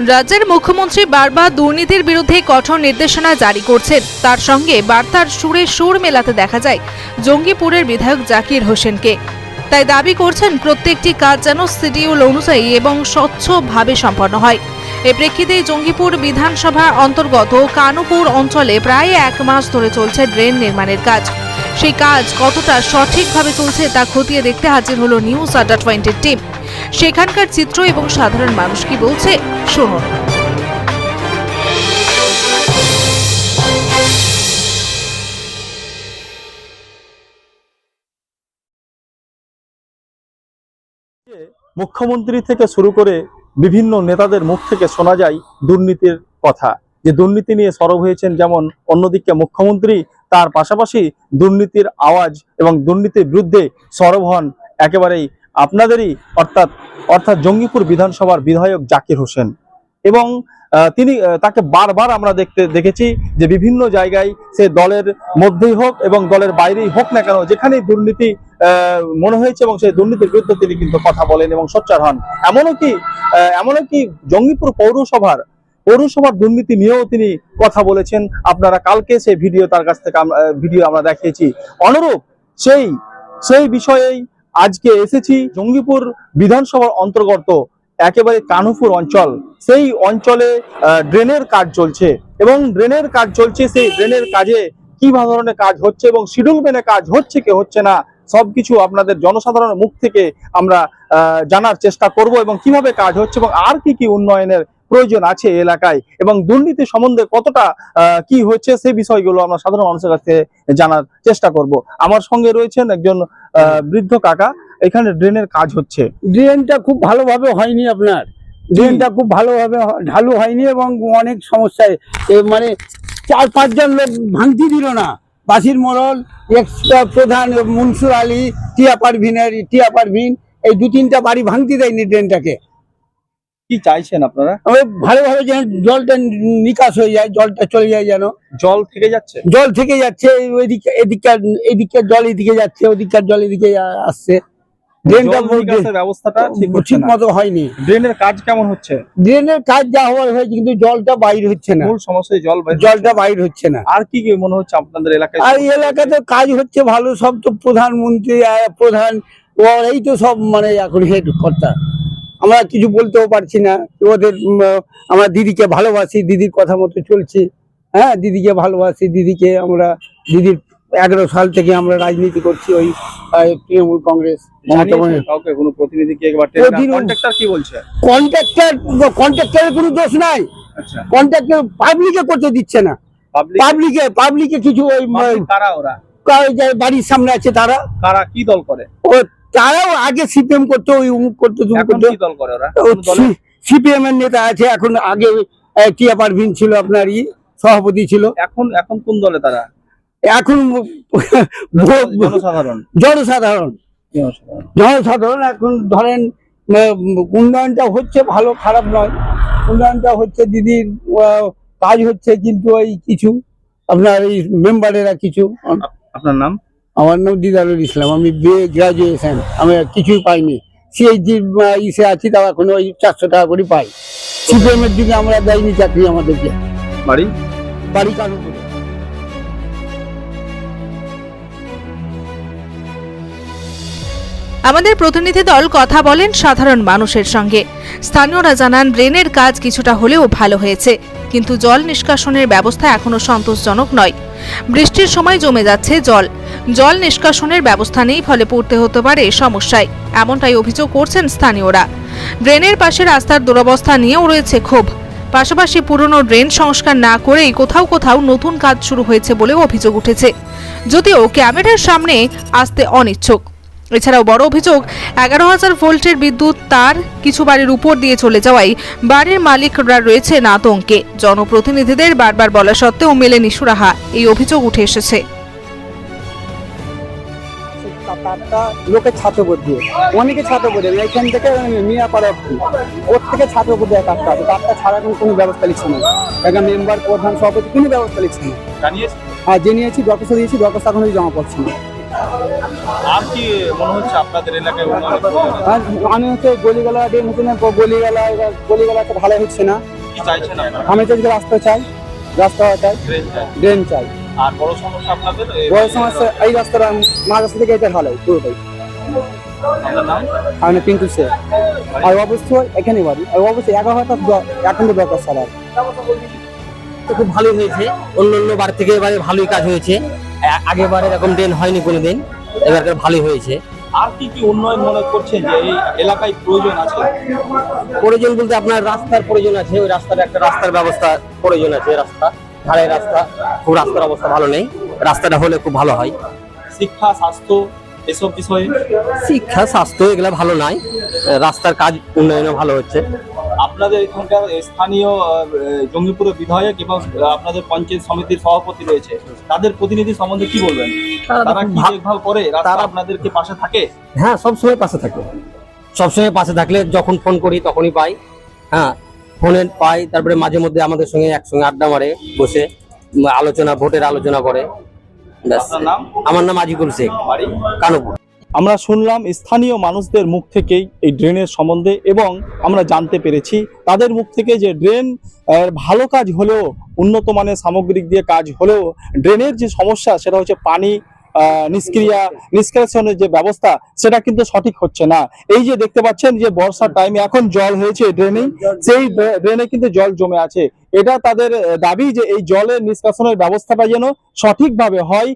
রাজ্যের মুখ্যমন্ত্রী বারবার দুর্নীতির বিরুদ্ধে কঠোর নির্দেশনা জারি করছেন। তার সঙ্গে বার্তার সুরে সুর মেলাতে দেখা যায় জঙ্গিপুরের বিধায়ক জাকির হোসেনকে। তাই দাবি করছেন, প্রত্যেকটি কাজ যেন শিডিউল অনুযায়ী এবং স্বচ্ছভাবে সম্পন্ন হয়। এ প্রেক্ষিতে জঙ্গিপুর বিধানসভা অন্তর্গত কানুপুর অঞ্চলে প্রায় এক মাস ধরে চলছে ড্রেন নির্মাণের কাজ। সেই কাজ কতটা সঠিকভাবে চলছে তা খতিয়ে দেখতে হাজির হলো নিউজ আড্ডা টোয়েন্টির টিম। সেখানকার চিত্র এবং সাধারণ মানুষ কি বলছে শুনুন মুখ্যমন্ত্রী থেকে শুরু করে বিভিন্ন নেতাদের মুখ থেকে শোনা যায় দুর্নীতির কথা। যে দুর্নীতি নিয়ে সরব হয়েছেন যেমন অন্যদিকে মুখ্যমন্ত্রী, তার পাশাপাশি দুর্নীতির আওয়াজ এবং দুর্নীতির বিরুদ্ধে সরব হন একেবারেই আপনাদেরই অর্থাৎ অর্থাৎ জঙ্গিপুর বিধানসভার বিধায়ক জাকির হোসেন। এবং তিনি তাকে বারবার আমরা দেখতে, দেখেছি যে বিভিন্ন জায়গায় সে দলের মধ্যেই হোক এবং দলের বাইরেই হোক না কেন, যেখানেই দুর্নীতি মনে হয়েছে এবং সেই দুর্নীতির বিরুদ্ধে তিনি কিন্তু কথা বলেন এবং সোচ্চার হন। এমনও কি এমনও কি জঙ্গিপুর পৌরসভার পৌরসভার দুর্নীতি নিয়েও তিনি কথা বলেছেন? আপনারা কালকে সেই ভিডিও তার কাছ থেকে ভিডিও আমরা দেখিয়েছি। অনুরূপ সেই সেই বিষয়েই আজকে এসেছি জঙ্গিপুর বিধানসভার অন্তর্গত একেবারে কানুপুর অঞ্চল। সেই অঞ্চলে ড্রেনের কাজ চলছে এবং ড্রেনের কাজ চলছে, সেই ড্রেনের কাজে কি ধরনের কাজ হচ্ছে এবং শিডিউল মেনে কাজ হচ্ছে কি হচ্ছে না, সবকিছু আপনাদের জনসাধারণের মুখ থেকে আমরা জানার চেষ্টা করব এবং কীভাবে কাজ হচ্ছে এবং আর কি কি উন্নয়নের প্রয়োজন আছে এলাকায় এবং দুর্নীতি সম্বন্ধে কতটা কি হচ্ছে সেই বিষয়গুলো আমরা সাধারণ মানুষের কাছ জানার চেষ্টা করব। আমার সঙ্গে রয়েছেন একজন বৃদ্ধ কাকা এখানে ড্রেনের কাজ হচ্ছে। ড্রেনটা খুব ভালোভাবে হয়নি আপনার। ড্রেনটা খুব ভালোভাবে ঢালু হয়নি এবং অনেক সমস্যায় মানে চার পাঁচজন লোক ভাঙতি দিল না। বাসির মোড়ল এক্সট্রা প্রধান মনসুর আলী টিয়া পারভিনের টিয়া পারভিন এই দু তিনটা বাড়ি ভাঙতি দেয়নি ড্রেনটাকে। কি চাইছেন আপনারা? আমি ভালোভাবে যেন জলটা নিকাশ হয়ে যায় জলটা চলে যায় যেন। জল থেকে যাচ্ছে? জল থেকে যাচ্ছে ওইদিকে এদিককার এদিককার জল এদিকে যাচ্ছে ওদিককার জল এদিকে আসছে। ব্যবস্থাটা ঠিক মতো হয়নি। ড্রেনের কাজ কেমন হচ্ছে? ড্রেনের কাজ যা হওয়ার হয়েছে কিন্তু জলটা বাইর হচ্ছে না। মূল সমস্যা জল জলটা বাইর হচ্ছে না। আর কি কি মনে হচ্ছে আপনাদের এলাকায়? আর এই এলাকাতে কাজ হচ্ছে ভালো সব তো প্রধানমন্ত্রী প্রধান ওরাই তো সব মানে এখন হেড কর্তা। আমরা কিছু বলতেও পারছি না। ওদের আমরা দিদিকে ভালোবাসি দিদির কথা মতো চলছি। হ্যাঁ দিদিকে ভালোবাসি দিদিকে আমরা দিদির এগারো সাল থেকে আমরা রাজনীতি করছি ওই তৃণমূল কংগ্রেস। কন্ট্রাক্টর কন্ট্রাক্টরের কোনো দোষ নাই। আচ্ছা। কন্ট্রাক্টর পাবলিকে করতে দিচ্ছে না। পাবলিক পাবলিকে কিছু ওই কারা ওরা? বাড়ির সামনে আছে তারা। কারা কি দল করে? ও তারাও আগে সিপিএম করতো ওই উমুক করতো করতো? সিপিএম এর নেতা আছে এখন আগে টিয়া পারভিন ছিল আপনার ই সভাপতি ছিল। এখন এখন কোন দলে তারা? এখন জনসাধারণ। জনসাধারণ। জনসাধারণ। এখন ধরেন উন্নয়নটা হচ্ছে ভালো খারাপ নয়। উন্নয়নটা হচ্ছে দিদির কাজ হচ্ছে কিন্তু ওই কিছু আপনার এই মেম্বারেরা কিছু। আপনার নাম? আমার নাম দিদারুল ইসলাম আমি বিএ গ্রাজুয়েশন আমি কিছুই পাইনি। সিএইচডি ইসে আছি তাও এখন ওই চারশো টাকা করে পাই। সিপিএম এর দিকে আমরা দেয়নি চাকরি আমাদেরকে। বাড়ি? বাড়ি কারও করে আমাদের প্রতিনিধি দল কথা বলেন সাধারণ মানুষের সঙ্গে। স্থানীয়রা জানান ড্রেনের কাজ কিছুটা হলেও ভালো হয়েছে কিন্তু জল নিষ্কাশনের ব্যবস্থা এখনও সন্তোষজনক নয়। বৃষ্টির সময় জমে যাচ্ছে জল। জল নিষ্কাশনের ব্যবস্থা নেই, ফলে পড়তে হতে পারে সমস্যায়। এমনটাই অভিযোগ করছেন স্থানীয়রা। ড্রেনের পাশে রাস্তার দুরবস্থা নিয়েও রয়েছে ক্ষোভ। পাশাপাশি পুরনো ড্রেন সংস্কার না করেই কোথাও কোথাও নতুন কাজ শুরু হয়েছে বলেও অভিযোগ উঠেছে। যদিও ক্যামেরার সামনে আসতে অনিচ্ছুক। এছাড়াও বড় অভিযোগ, এগারো হাজার ভোল্টের বিদ্যুৎ তার কিছু বাড়ির উপর দিয়ে চলে যাওয়ায় বাড়ির মালিকরা রয়েছে আতঙ্কে। জনপ্রতিনিধিদের বারবার বলা সত্ত্বেও মেলেনি সুরাহা, এই অভিযোগ উঠে এসেছে। তারটা লোকের ছাতে উপর দিয়ে অনেকে ছাতে উপর দিয়ে এখান থেকে মিয়া পাড়া অব্দি। ওর থেকে ছাতে উপর দিয়ে তারটা আছে তারটা ছাড়া এখন কোনো ব্যবস্থা লিখছে না। একটা মেম্বার প্রধান সভাপতি কোনো ব্যবস্থা লিখছে না। জানিয়েছে আর যে নিয়েছি দরখাস্ত দিয়েছি দরখাস্ত এখন জমা পড়ছে না। আর কি মনে হচ্ছে আপনাদের এলাকায় আমি হচ্ছে গলিগালা ড্রেন হচ্ছে না গলিগালা গলিগালা একটা ভালো হচ্ছে না। আমি চাই যে রাস্তা চাই রাস্তা চাই ড্রেন চাই। আর বড় সমস্যা আপনাদের? বড় সমস্যা এই রাস্তাটা মাঝ রাস্তা থেকে এটা ভালো পুরোটাই। আমি পিন্টু সে আর অবশ্যই এখানে বাড়ি। আর অবশ্যই এগারো হাজার এখন তো দরকার স্যার তো খুব ভালো হয়েছে। অন্য অন্য বার থেকে এবারে ভালোই কাজ হয়েছে। আ- আগেরবার এরকম ড্রেন হয়নি কোনোদিন। এবারকার ভালোই হয়েছে। আর কি কি উন্নয়ন মনে করছেন যে এই এলাকায় প্রয়োজন আছে? প্রয়োজন বলতে আপনার রাস্তার প্রয়োজন আছে। ওই রাস্তার একটা রাস্তার ব্যবস্থা প্রয়োজন আছে রাস্তা। ধারে রাস্তা খুব রাস্তার অবস্থা ভালো নেই। রাস্তাটা হলে খুব ভালো হয়। শিক্ষা স্বাস্থ্য এসব বিষয়ে? শিক্ষা স্বাস্থ্য এগুলো ভালো নাই। রাস্তার কাজ উন্নয়নও ভালো হচ্ছে। আপনাদের এখানকার স্থানীয় জঙ্গিপুরের বিধায়ক এবং আপনাদের পঞ্চায়েত সমিতির সভাপতি রয়েছে। তাদের প্রতিনিধি সম্বন্ধে কি বলবেন? তারা কি দেখভাল করে? তারা- আপনাদেরকে পাশে থাকে? হ্যাঁ সবসময় পাশে থাকে। সবসময় পাশে থাকলে যখন ফোন করি তখনই পাই। হ্যাঁ ফোনে পাই তারপরে মাঝে মধ্যে আমাদের সঙ্গে একসঙ্গে আড্ডা মারে বসে আলোচনা ভোটের আলোচনা করে। ব্যাস। নাম? আমার নাম আজিকুল শেখ। কানুপুর। আমরা শুনলাম স্থানীয় মানুষদের মুখ থেকেই এই ড্রেনের সম্বন্ধে এবং আমরা জানতে পেরেছি তাদের মুখ থেকে যে ড্রেন ভালো কাজ হলেও উন্নত মানের সামগ্রিক দিয়ে কাজ হলেও ড্রেনের যে সমস্যা সেটা হচ্ছে পানি নিষ্ক্রিয়া, নিষ্কাশনের যে ব্যবস্থা, সেটা কিন্তু সঠিক হচ্ছে না। এই যে দেখতে পাচ্ছেন যে বর্ষার টাইমে এখন জল হয়েছে ড্রেনে সেই ড্রেনে কিন্তু জল জমে আছে। এটা তাদের দাবি যে এই জলের নিষ্কাশনের ব্যবস্থাটা যেন সঠিকভাবে হয়।